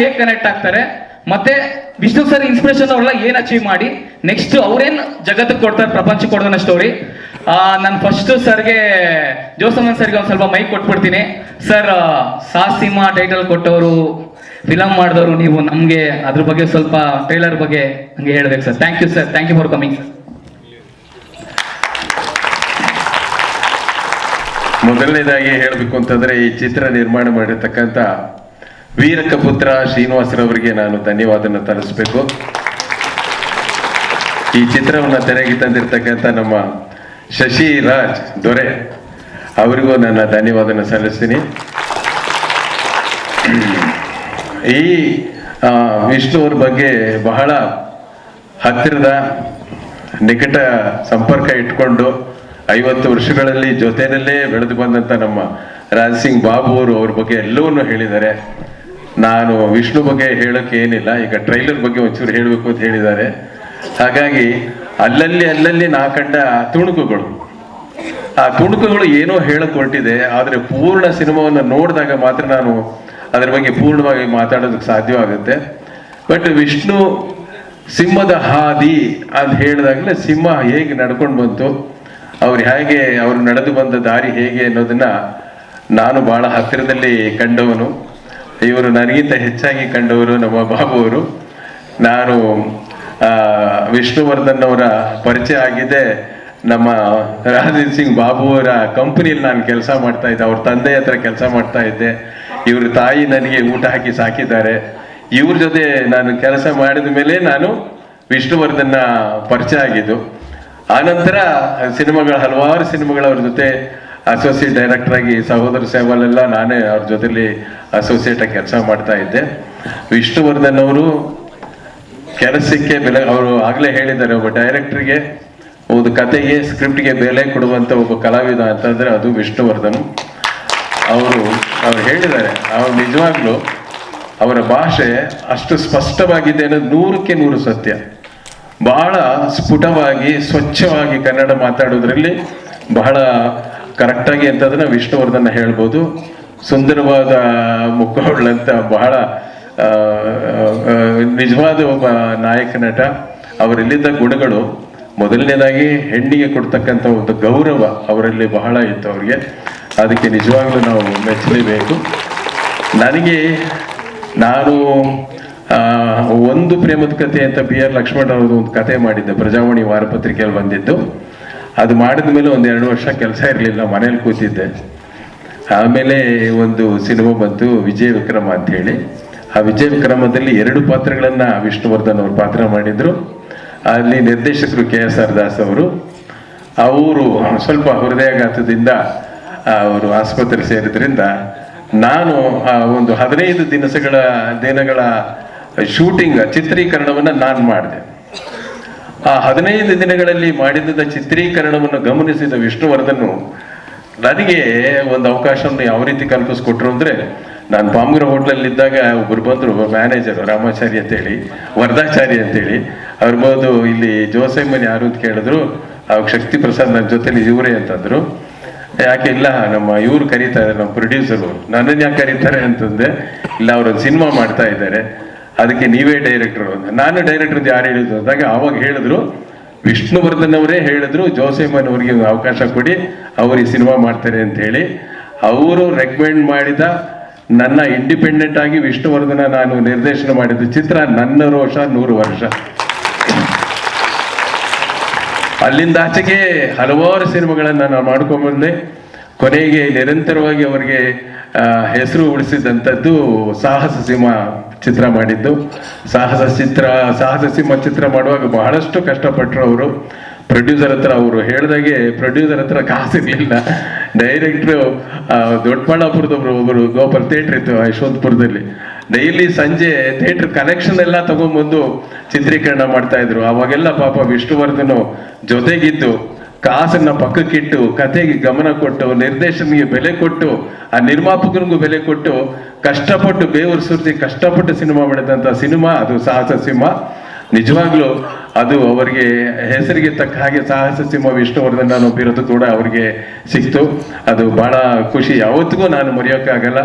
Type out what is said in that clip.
ಹೇಗೆ ಕನೆಕ್ಟ್ ಆಗ್ತಾರೆ? ಮತ್ತೆ ವಿಷ್ಣು ಸರ್ ಇನ್ಸ್ಪಿರೇಷನ್ ಅವರೆಲ್ಲ ಏನ್ ಅಚೀವ್ ಮಾಡಿ? ನೆಕ್ಸ್ಟ್ ಅವ್ರೇನ್ ಜಗತ್ತಿಗೆ ಕೊಡ್ತಾರೆ, ಪ್ರಪಂಚಕ್ಕೆ ಕೊಡೋದನ್ನ ಸ್ಟೋರಿ ನಾನು ಫಸ್ಟ್ ಸರ್ಗೆ ಜೋಸಮನ್ ಸರ್ಗೆ ಒಂದು ಸ್ವಲ್ಪ ಮೈಕ್ ಕೊಟ್ಬಿಡ್ತೀನಿ. ಸರ್ ಸಾಸಿಮಾ ಟೈಟಲ್ ಕೊಟ್ಟವರು ಫಿಲಂ ಮಾಡಿದವರು ನೀವು ನಮಗೆ ಅದ್ರ ಬಗ್ಗೆ ಸ್ವಲ್ಪ ಟ್ರೈಲರ್ ಬಗ್ಗೆ ಹಂಗೆ ಹೇಳ್ಬೇಕು sir thank you sir thank you for coming sir ಮೊದಲನೇದಾಗಿ ಹೇಳಬೇಕು ಅಂತಂದ್ರೆ ಈ ಚಿತ್ರ ನಿರ್ಮಾಣ ಮಾಡಿರ್ತಕ್ಕಂಥ ವೀರಕಪುತ್ರ ಶ್ರೀನಿವಾಸರವರಿಗೆ ನಾನು ಧನ್ಯವಾದ ತರಿಸ್ಬೇಕು. ಈ ಚಿತ್ರವನ್ನ ತೆರೆಗೆ ತಂದಿರ್ತಕ್ಕಂಥ ನಮ್ಮ ಶಶಿ ರಾಜ್ ದೊರೆ ಅವರಿಗೂ ನನ್ನ ಧನ್ಯವಾದನ ಸಲ್ಲಿಸ್ತೀನಿ. ಈ ಆ, ವಿಷ್ಣು ಅವ್ರ ಬಗ್ಗೆ ಬಹಳ ಹತ್ತಿರದ ನಿಕಟ ಸಂಪರ್ಕ ಇಟ್ಕೊಂಡು ಐವತ್ತು ವರ್ಷಗಳಲ್ಲಿ ಜೊತೆಯಲ್ಲೇ ಬೆಳೆದು ಬಂದಂತ ನಮ್ಮ ರಾಜ್ ಸಿಂಗ್ ಬಾಬು ಅವರು ಅವ್ರ ಬಗ್ಗೆ ಎಲ್ಲವನ್ನೂ ಹೇಳಿದ್ದಾರೆ. ನಾನು ವಿಷ್ಣು ಬಗ್ಗೆ ಹೇಳಕ್ಕೆ ಏನಿಲ್ಲ, ಈಗ ಟ್ರೈಲರ್ ಬಗ್ಗೆ ಒಂಚೂರು ಹೇಳಬೇಕು ಅಂತ ಹೇಳಿದ್ದಾರೆ. ಹಾಗಾಗಿ ಅಲ್ಲಲ್ಲಿ ಅಲ್ಲಲ್ಲಿ ನಾ ಕಂಡ ತುಣುಕುಗಳು. ಆ ತುಣುಕುಗಳು ಏನೋ ಹೇಳಕ್ ಹೊರಟಿದೆ ಆದರೆ ಪೂರ್ಣ ಸಿನಿಮಾವನ್ನು ನೋಡಿದಾಗ ಮಾತ್ರ ನಾನು ಅದರ ಬಗ್ಗೆ ಪೂರ್ಣವಾಗಿ ಮಾತಾಡೋದಕ್ಕೆ ಸಾಧ್ಯವಾಗುತ್ತೆ. ಬಟ್ ವಿಷ್ಣು ಸಿಂಹದ ಹಾದಿ ಅಂತ ಹೇಳಿದಾಗಲೇ ಸಿಂಹ ಹೇಗೆ ನಡ್ಕೊಂಡು ಬಂತು, ಅವ್ರು ಹೇಗೆ ಅವ್ರು ನಡೆದು ಬಂದ ದಾರಿ ಹೇಗೆ ಅನ್ನೋದನ್ನ ನಾನು ಬಹಳ ಹತ್ತಿರದಲ್ಲಿ ಕಂಡವನು. ಇವರು ನನಗಿಂತ ಹೆಚ್ಚಾಗಿ ಕಂಡವರು ನಮ್ಮ ಬಾಬು ಅವರು ನಾನು ವಿಷ್ಣುವರ್ಧನ್ ಅವರ ಪರಿಚಯ ಆಗಿದೆ ನಮ್ಮ ರಾಜೀವ್ ಸಿಂಗ್ ಬಾಬು ಅವರ ಕಂಪನಿಯಲ್ಲಿ ನಾನು ಕೆಲಸ ಮಾಡ್ತಾ ಇದ್ದೆ. ಅವ್ರ ತಂದೆ ಹತ್ರ ಕೆಲಸ ಮಾಡ್ತಾ ಇದ್ದೆ. ಇವ್ರ ತಾಯಿ ನನಗೆ ಊಟ ಹಾಕಿ ಸಾಕಿದ್ದಾರೆ. ಇವ್ರ ಜೊತೆ ನಾನು ಕೆಲಸ ಮಾಡಿದ ಮೇಲೆ ನಾನು ವಿಷ್ಣುವರ್ಧನ್ನ ಪರಿಚಯ ಆಗಿದ್ದು. ಆನಂತರ ಸಿನಿಮಾಗಳ ಹಲವಾರು ಸಿನಿಮಾಗಳ ಅವ್ರ ಜೊತೆ ಅಸೋಸಿಯೇಟ್ ಡೈರೆಕ್ಟರ್ ಆಗಿ ಸಹೋದರ ಸೇವಲೆಲ್ಲ ನಾನೇ ಅವ್ರ ಜೊತೆಲಿ ಅಸೋಸಿಯೇಟ್ ಆಗಿ ಕೆಲಸ ಮಾಡ್ತಾ ಇದ್ದೆ. ವಿಷ್ಣುವರ್ಧನ್ ಅವರು ಕೆಲಸಕ್ಕೆ ಬೆಲೆ, ಅವರು ಆಗ್ಲೇ ಹೇಳಿದ್ದಾರೆ, ಒಬ್ಬ ಡೈರೆಕ್ಟರ್ಗೆ ಒಂದು ಕತೆಗೆ ಸ್ಕ್ರಿಪ್ಟ್ಗೆ ಬೆಲೆ ಕೊಡುವಂತ ಒಬ್ಬ ಕಲಾವಿದ ಅಂತಂದ್ರೆ ಅದು ವಿಷ್ಣುವರ್ಧನ್. ಅವರು, ಅವ್ರು ಹೇಳಿದ್ದಾರೆ, ಅವ್ರು ನಿಜವಾಗ್ಲೂ ಅವರ ಭಾಷೆ ಅಷ್ಟು ಸ್ಪಷ್ಟವಾಗಿದೆ ಅನ್ನೋದು ನೂರಕ್ಕೆ ನೂರು ಸತ್ಯ. ಬಹಳ ಸ್ಫುಟವಾಗಿ, ಸ್ವಚ್ಛವಾಗಿ ಕನ್ನಡ ಮಾತಾಡೋದ್ರಲ್ಲಿ ಬಹಳ ಕರೆಕ್ಟಾಗಿ ಅಂತಂದ್ರೆ ವಿಷ್ಣುವರ್ಧನ ಹೇಳ್ಬೋದು. ಸುಂದರವಾದ ಮುಖವುಳ್ಳಂತ ಬಹಳ ನಿಜವಾದ ಒಬ್ಬ ನಾಯಕ ನಟ. ಅವರಲ್ಲಿದ್ದ ಗುಣಗಳು, ಮೊದಲನೇದಾಗಿ ಹೆಣ್ಣಿಗೆ ಕೊಡ್ತಕ್ಕಂಥ ಒಂದು ಗೌರವ ಅವರಲ್ಲಿ ಬಹಳ ಇತ್ತು ಅವರಿಗೆ. ಅದಕ್ಕೆ ನಿಜವಾಗ್ಲೂ ನಾವು ಮೆಚ್ಚಲೇಬೇಕು. ನನಗೆ ನಾನು ಒಂದು ಪ್ರೇಮದ ಕಥೆ ಅಂತ ಬಿ ಆರ್ ಲಕ್ಷ್ಮಣ್ ಅವರು ಒಂದು ಕತೆ ಮಾಡಿದ್ದೆ, ಪ್ರಜಾವಾಣಿ ವಾರಪತ್ರಿಕೆಯಲ್ಲಿ ಬಂದಿದ್ದು. ಅದು ಮಾಡಿದ ಮೇಲೆ ಒಂದು ಎರಡು ವರ್ಷ ಕೆಲಸ ಇರಲಿಲ್ಲ, ಮನೇಲಿ ಕೂತಿದ್ದೆ. ಆಮೇಲೆ ಒಂದು ಸಿನಿಮಾ ಬಂತು, ವಿಜಯ ವಿಕ್ರಮ ಅಂತ ಹೇಳಿ. ಆ ವಿಜಯ ವಿಕ್ರಮದಲ್ಲಿ ಎರಡು ಪಾತ್ರಗಳನ್ನ ವಿಷ್ಣುವರ್ಧನ್ ಅವರು ಪಾತ್ರ ಮಾಡಿದ್ರು. ಅಲ್ಲಿ ನಿರ್ದೇಶಕರು ಕೆ ಎಸ್ ಆರ್ ದಾಸ್ ಅವರು. ಅವರು ಸ್ವಲ್ಪ ಹೃದಯಾಘಾತದಿಂದ ಅವರು ಆಸ್ಪತ್ರೆ ಸೇರಿದ್ರಿಂದ ನಾನು ಆ ಒಂದು ಹದಿನೈದು ದಿನಸಗಳ, ದಿನಗಳ ಶೂಟಿಂಗ್ ಚಿತ್ರೀಕರಣವನ್ನು ನಾನು ಮಾಡಿದೆ. ಆ ಹದಿನೈದು ದಿನಗಳಲ್ಲಿ ಮಾಡಿದ ಚಿತ್ರೀಕರಣವನ್ನು ಗಮನಿಸಿದ ವಿಷ್ಣುವರ್ಧನ್, ನನಗೆ ಒಂದು ಅವಕಾಶವನ್ನು ಯಾವ ರೀತಿ ಕಲ್ಪಿಸ್ಕೊಟ್ರು ಅಂದ್ರೆ, ನಾನು ಪಾಮುರ ಹೋಟ್ಲಲ್ಲಿ ಇದ್ದಾಗ ಒಬ್ರು ಬಂದ್ರು ಮ್ಯಾನೇಜರ್ ರಾಮಾಚಾರಿ ಅಂತೇಳಿ ವರದಾಚಾರಿ ಅಂತೇಳಿ. ಅವ್ರ ಬಂದು ಇಲ್ಲಿ ಜೋಸೆಮ್ಮನ್ ಯಾರು ಅಂತ ಕೇಳಿದ್ರು ಅವಾಗ ಶಕ್ತಿ ಪ್ರಸಾದ್ ನನ್ನ ಜೊತೆಲಿ ಇವರೇ ಅಂತಂದ್ರು. ಯಾಕೆ ಇಲ್ಲ, ನಮ್ಮ ಇವ್ರು ಕರೀತಾರೆ ನಮ್ಮ ಪ್ರೊಡ್ಯೂಸರು ನನ್ನನ್ನು ಯಾಕೆ ಕರೀತಾರೆ ಅಂತಂದೆ ಇಲ್ಲ ಅವ್ರೊಂದು ಸಿನಿಮಾ ಮಾಡ್ತಾ ಇದ್ದಾರೆ. ಅದಕ್ಕೆ ನೀವೇ ಡೈರೆಕ್ಟರ್ ನಾನು ಡೈರೆಕ್ಟರ್ ಯಾರು ಹೇಳಿದ್ರು? ಅಂದಾಗ ಅವಾಗ ಹೇಳಿದ್ರು. ವಿಷ್ಣುವರ್ಧನ್ ಅವರೇ ಹೇಳಿದ್ರು, ಜೋಸೆಮನ್ ಅವರಿಗೆ ಅವಕಾಶ ಕೊಡಿ, ಅವರು ಈ ಸಿನಿಮಾ ಮಾಡ್ತಾರೆ ಅಂತ ಹೇಳಿ. ಅವರು ರೆಕಮೆಂಡ್ ಮಾಡಿದ ನನ್ನ ಇಂಡಿಪೆಂಡೆಂಟ್ ಆಗಿ ವಿಷ್ಣುವರ್ಧನ ನಾನು ನಿರ್ದೇಶನ ಮಾಡಿದ ಚಿತ್ರ ನನ್ನ ರೋಷ ನೂರು ವರ್ಷ. ಅಲ್ಲಿಂದ ಆಚೆಗೆ ಹಲವಾರು ಸಿನಿಮಾಗಳನ್ನು ನಾನು ಮಾಡ್ಕೊಂಡ್ಬಂದೆ ಕೊನೆಗೆ ನಿರಂತರವಾಗಿ ಅವರಿಗೆ ಹೆಸರು ಉಳಿಸಿದಂಥದ್ದು ಸಾಹಸ ಸಿಂಹ ಚಿತ್ರ ಮಾಡಿದ್ದು. ಸಾಹಸ ಚಿತ್ರ, ಸಾಹಸ ಸಿಂಹ ಚಿತ್ರ ಮಾಡುವಾಗ ಬಹಳಷ್ಟು ಕಷ್ಟಪಟ್ಟರು ಅವರು. ಪ್ರೊಡ್ಯೂಸರ್ ಹತ್ರ ಅವರು ಹೇಳ್ದಾಗೆ ಪ್ರೊಡ್ಯೂಸರ್ ಹತ್ರ ಕಾಸಿರ್ಲಿಲ್ಲ. ಡೈರೆಕ್ಟ್ರು ದೊಡ್ಡಬಳ್ಳಾಪುರದೊಬ್ರು ಒಬ್ಬರು ಗೋಪಾಲ್ ಥಿಯೇಟ್ರ್ ಇತ್ತು ಯಶವಂತಪುರದಲ್ಲಿ. ಡೈಲಿ ಸಂಜೆ ಥಿಯೇಟರ್ ಕಲೆಕ್ಷನ್ ಎಲ್ಲ ತಗೊಂಡ್ಬಂದು ಚಿತ್ರೀಕರಣ ಮಾಡ್ತಾ ಇದ್ರು. ಅವಾಗೆಲ್ಲ ಪಾಪ ವಿಷ್ಣುವರ್ಧನು ಜೊತೆಗಿದ್ದು. ಕಾಸನ್ನ ಪಕ್ಕಕ್ಕಿಟ್ಟು, ಕಥೆಗೆ ಗಮನ ಕೊಟ್ಟು ನಿರ್ದೇಶನಿಗೆ ಬೆಲೆ ಕೊಟ್ಟು, ಆ ನಿರ್ಮಾಪಕನಿಗೂ ಬೆಲೆ ಕೊಟ್ಟು, ಕಷ್ಟಪಟ್ಟು ಬೇವರು ಸುರಿಸಿ ಕಷ್ಟಪಟ್ಟು ಸಿನಿಮಾ ಮಾಡಿದಂತ ಸಿನಿಮಾ, ಅದು ಸಾಹಸ ಸಿಂಹ ನಿಜವಾಗ್ಲೂ ಅದು ಅವರಿಗೆ ಹೆಸರಿಗೆ ತಕ್ಕ ಹಾಗೆ ಸಾಹಸ ಸಿಂಹ ವಿಷ್ಣುವರ್ಧನ್ ನಾನು ಬಿರೋದು ಕೂಡ ಅವರಿಗೆ ಸಿಕ್ತು. ಅದು ಬಹಳ ಖುಷಿ. ಯಾವತ್ತಿಗೂ ನಾನು ಮರೆಯೋಕ್ಕಾಗಲ್ಲ.